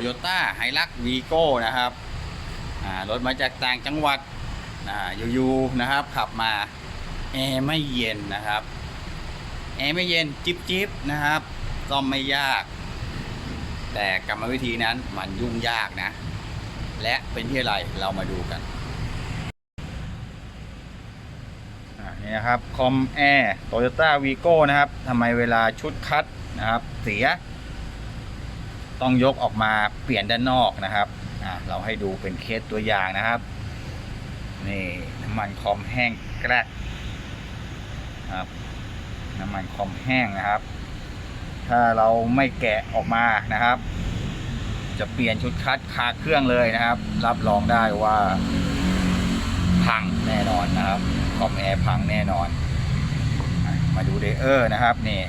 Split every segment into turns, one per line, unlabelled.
โยต้าไฮลักวีโก้นะครับรถมาจากต่างจังหวัดอยู่ๆนะครับขับมาแอร์ไม่เย็นนะครับแอร์ไม่เย็นจิบจิบนะครับซ่อมไม่ยาก แต่กรรมวิธีนั้นมันยุ่งยากนะ และเป็นที่อะไรเรามาดูกันนี่นะครับคอมแอร์โตโยต้าวีโก้นะครับทำไมเวลาชุดคัดนะครับ เสีย ต้องยกออกมาเปลี่ยนด้านนอกนะครับเราให้ดูเป็นเคสตัวอย่างนะครับนี่น้ำมันคอมแห้งแกรกครับน้ำมันคอมแห้งนะครับ ถ้าเราไม่แกะออกมานะครับ จะเปลี่ยนชุดคัดคาเครื่องเลยนะครับ รับรองได้ว่าพังแน่นอนนะครับคอมแอร์พังแน่นอน มาดูเดเออร์นะครับนี่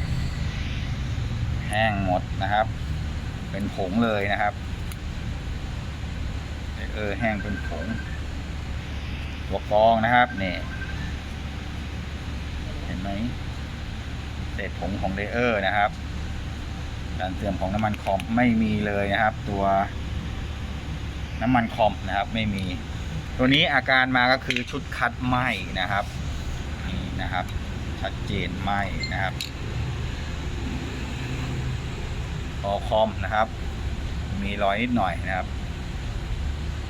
แห้งหมดนะครับ เป็นผงเลยนะครับเดเออร์แห้งเป็นผงตัวกองนะครับเนี่ยเห็นไหมเศษผงของเดเออร์นะครับการเสื่อมของน้ำมันคอมไม่มีเลยนะครับ ตัวน้ำมันคอมนะครับไม่มี ตัวนี้อาการมาก็คือชุดคัดไหมนะครับนี่นะครับ ชัดเจนไหมนะครับ คอคอมนะครับ มีรอยนิดหน่อยนะครับ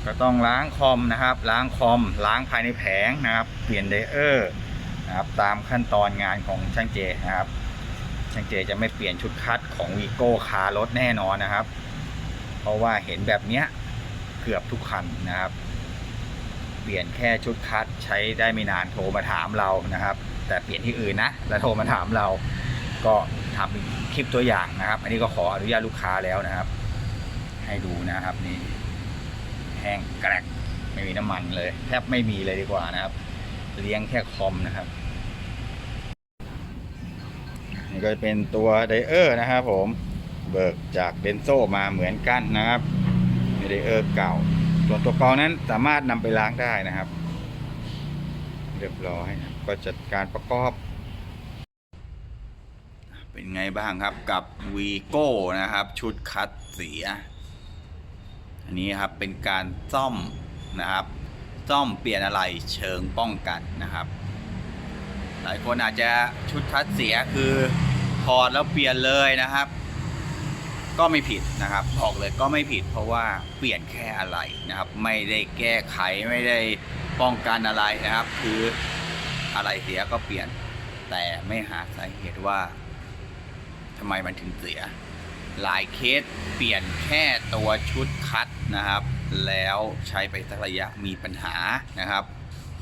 ก็ต้องล้างคอมนะครับ ล้างคอม ล้างภายในแผงนะครับ เปลี่ยนไดเออร์นะครับ ตามขั้นตอนงานของช่างเจนะครับ ช่างเจจะไม่เปลี่ยนชุดคัดของวีโก้คารถแน่นอนนะครับ เพราะว่าเห็นแบบเนี้ยเกือบทุกคันนะครับ เปลี่ยนแค่ชุดคัดใช้ได้ไม่นานโทรมาถามเรานะครับ แต่เปลี่ยนที่อื่นนะ แล้วโทรมาถามเราก็ ทำเป็นคลิปตัวอย่างนะครับ อันนี้ก็ขออนุญาตลูกค้าแล้วนะครับ ให้ดูนะครับนี่แห้งแกรกไม่มีน้ำมันเลย แทบไม่มีเลยดีกว่านะครับ เลี้ยงแค่คอมนะครับนี่ก็จะเป็นตัวไดเออร์นะครับผมเบิกจากเบนโซมาเหมือนกันนะครับไดเออร์เก่าส่วนตัวกรองนั้นสามารถนำไปล้างได้นะครับ เรียบร้อยนะก็จัดการประกอบ เป็นไงบ้างครับกับวีโก้นะครับ ชุดคัดเสีย อันนี้ครับเป็นการซ่อมนะครับ ซ่อมเปลี่ยนอะไรเชิงป้องกันนะครับ หลายคนอาจจะชุดคัดเสียคือถอดแล้วเปลี่ยนเลยนะครับ ก็ไม่ผิดนะครับบอกเลยก็ไม่ผิดเพราะว่าเปลี่ยนแค่อะไรนะครับ ไม่ได้แก้ไขไม่ได้ป้องกันอะไรนะครับ คืออะไรเสียก็เปลี่ยนแต่ไม่หาสาเหตุว่าำไมมันถึงเสีย หลายเคสเปลี่ยนแค่ตัวชุดคัดนะครับ แล้วใช้ไปสักระยะมีปัญหานะครับ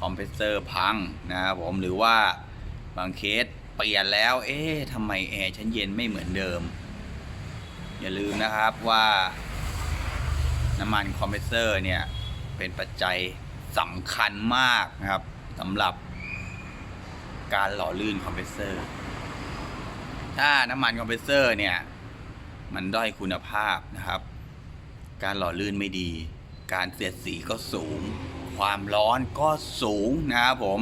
คอมเพรสเซอร์พังนะครับผมหรือว่าบางเคสเปลี่ยนแล้ว เอ๊ะทำไมแอร์ฉันเย็นไม่เหมือนเดิม อย่าลืมนะครับว่าน้ำมันคอมเพรสเซอร์เนี่ย เป็นปัจจัยสำคัญมากนะครับสำหรับการหล่อลื่นคอมเพรสเซอร์ ถ้าน้ำมันคอมเพรสเซอร์เนี่ย มันด้อยคุณภาพนะครับ การหล่อลื่นไม่ดี การเสียดสีก็สูง ความร้อนก็สูงนะครับผม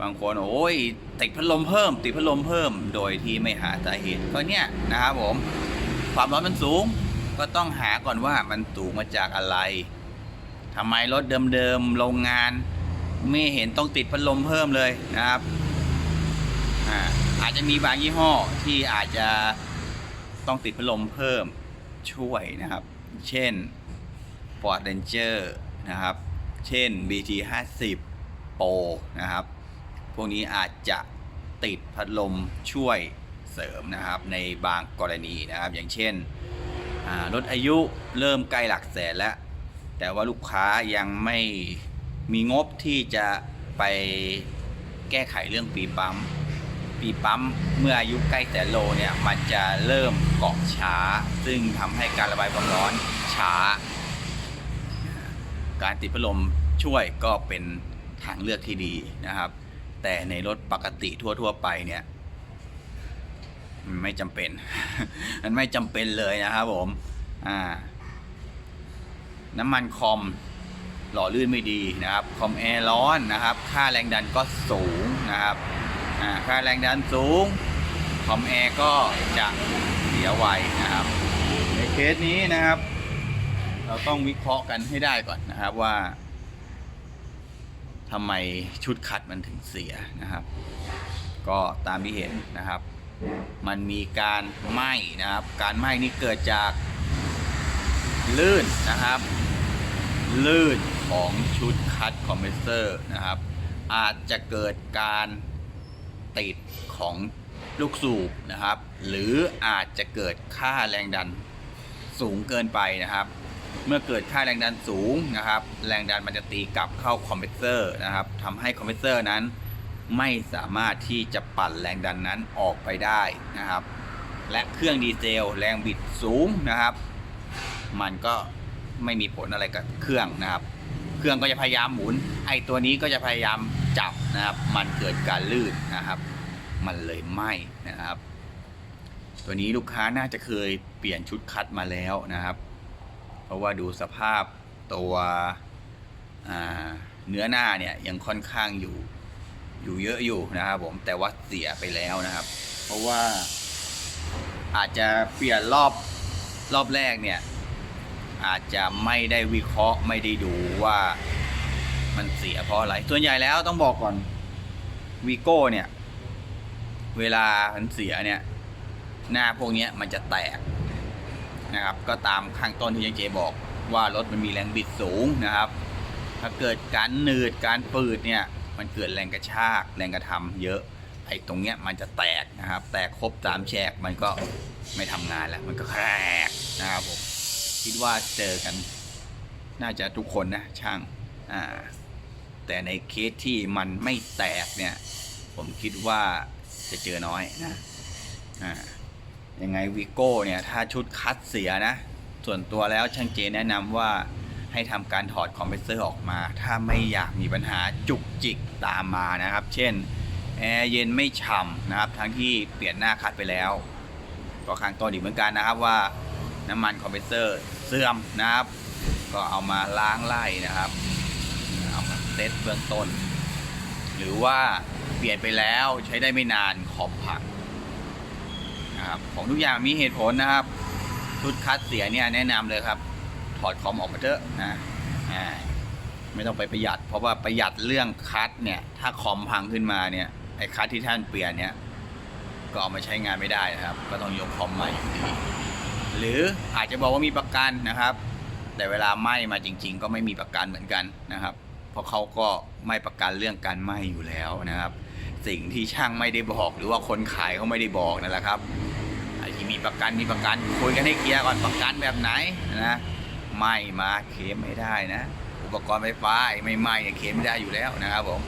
บางคนโอ้ยติดพัดลมเพิ่ม ติดพัดลมเพิ่ม โดยที่ไม่หาสาเหตุก็เนี่ยนะครับผม ความร้อนมันสูงก็ต้องหาก่อนว่ามันสูงมาจากอะไรทำไมรถเดิมๆโรงงาน ไม่เห็นต้องติดพัดลมเพิ่มเลยนะครับ อ่า อาจจะมีบางยี่ห้อที่อาจจะต้องติดพัดลมเพิ่มช่วยนะครับ เช่น Ford Ranger นะครับ เช่น BT 50 Pro นะครับ พวกนี้อาจจะติดพัดลมช่วยเสริมนะครับในบางกรณีนะครับ อย่างเช่นรถอายุเริ่มใกล้หลักแสนแล้ว แต่ว่าลูกค้ายังไม่มีงบที่จะไปแก้ไขเรื่องปีปั๊ม ปีปั๊มเมื่ออายุใกล้แสนโลเนี่ยมันจะเริ่มเกาะช้า ซึ่งทำให้การระบายความร้อนช้า การติดพัดลมช่วยก็เป็นทางเลือกที่ดีนะครับ แต่ในรถปกติทั่ว ๆ ไปเนี่ยมันไม่จำเป็น มันไม่จำเป็นเลยนะครับผม อ่า น้ำมันคอมหล่อลื่นไม่ดีนะครับ คอมแอร์ร้อนนะครับ ค่าแรงดันก็สูงนะครับ ค่าแรงดันสูงคอมแอร์ก็จะเสียไวนะครับ ในเคสนี้นะครับ เราต้องวิเคราะห์กันให้ได้ก่อนนะครับว่าทำไมชุดคัดมันถึงเสียนะครับ ก็ตามที่เห็นนะครับ มันมีการไหม้นะครับ การไหม้นี้เกิดจากลื่นนะครับ ลื่นของชุดคัดคอมเพรสเซอร์นะครับ อาจจะเกิดการ ติดของลูกสูบนะครับ หรืออาจจะเกิดค่าแรงดันสูงเกินไปนะครับ เมื่อเกิดค่าแรงดันสูงนะครับ แรงดันมันจะตีกลับเข้าคอมเพรสเซอร์นะครับทำให้คอมเพรสเซอร์นั้น ไม่สามารถที่จะปั่นแรงดันนั้นออกไปได้นะครับ และเครื่องดีเซลแรงบิดสูงนะครับ มันก็ไม่มีผลอะไรกับเครื่องนะครับ เครื่องก็จะพยายามหมุน ไอตัวนี้ก็จะพยายาม จับนะครับ มันเกิดการลื่นนะครับ มันเลยไหม้นะครับ ตัวนี้ลูกค้าน่าจะเคยเปลี่ยนชุดคัดมาแล้วนะครับ เพราะว่าดูสภาพตัวเนื้อหน้าเนี่ยยังค่อนข้างอยู่อยู่เยอะอยู่นะครับผมแต่ว่าเสียไปแล้วนะครับ เพราะว่าอาจจะเปลี่ยนรอบรอบแรกเนี่ยอาจจะไม่ได้วิเคราะห์ไม่ได้ดูว่า มันเสียเพราะอะไรส่วนใหญ่แล้วต้องบอกก่อนวีโก้เนี่ย เวลามันเสียเนี่ย หน้าพวกเนี้ยมันจะแตกนะครับ ก็ตามข้างต้นที่ยังเจบอกว่ารถมันมีแรงบิดสูงนะครับ ถ้าเกิดการหนืดการปืดเนี่ย มันเกิดแรงกระชากแรงกระทำเยอะไอ้ตรงเนี้ยมันจะแตกนะครับ แตกครบสามแฉกมันก็ไม่ทำงานแล้ว มันก็แครกนะครับผมคิดว่าเจอกัน น่าจะทุกคนนะช่างอ่า แต่ในเคสที่มันไม่แตกเนี่ย ผมคิดว่าจะเจอน้อยนะอ่ายังไงวีโก้เนี่ย ถ้าชุดคัดเสียนะ ส่วนตัวแล้วช่างเจแนะนำว่าให้ทำการถอดคอมเพรสเซอร์ออกมา ถ้าไม่อยากมีปัญหาจุกจิกตามมานะครับ เช่นแอร์เย็นไม่ฉ่ำนะครับ ทั้งที่เปลี่ยนหน้าคัดไปแล้วก็ข้างต้นอีกเหมือนกันนะครับว่าน้ำมันคอมเพรสเซอร์เสื่อมนะครับ ก็เอามาล้างไล่นะครับ เซตเบื้องต้น หรือว่าเปลี่ยนไปแล้วใช้ได้ไม่นานขอบพังนะครับของทุกอย่างมีเหตุผลนะครับชุดคัดเสียเนี่ยแนะนำเลยครับ ถอดคอมออกมาเถอะนะไม่ต้องไปประหยัด เพราะว่าประหยัดเรื่องคัดเนี่ย ถ้าคอมพังขึ้นมาเนี่ยไอ้คัดที่ท่านเปลี่ยนเนี่ยก็เอามาใช้งานไม่ได้นะครับ ก็ต้องยกคอมใหม่อยู่ดีหรืออาจจะบอกว่ามีประกันนะครับ แต่เวลาไหม้มาจริง ๆ ก็ไม่มีประกันเหมือนกันนะครับ เพราะเขาก็ไม่ประกันเรื่องการไหม้อยู่แล้วนะครับ สิ่งที่ช่างไม่ได้บอกหรือว่าคนขายเขาไม่ได้บอกนั่นแหละครับที่มีประกันมีประกันคุยกันให้เคลียร์ก่อนประกันแบบไหนนะไหม้มาเคลมไม่ได้นะ อุปกรณ์ไฟฟ้าไอ้ไม่ไหม้เนี่ยเคลมไม่ได้อยู่แล้วนะครับผม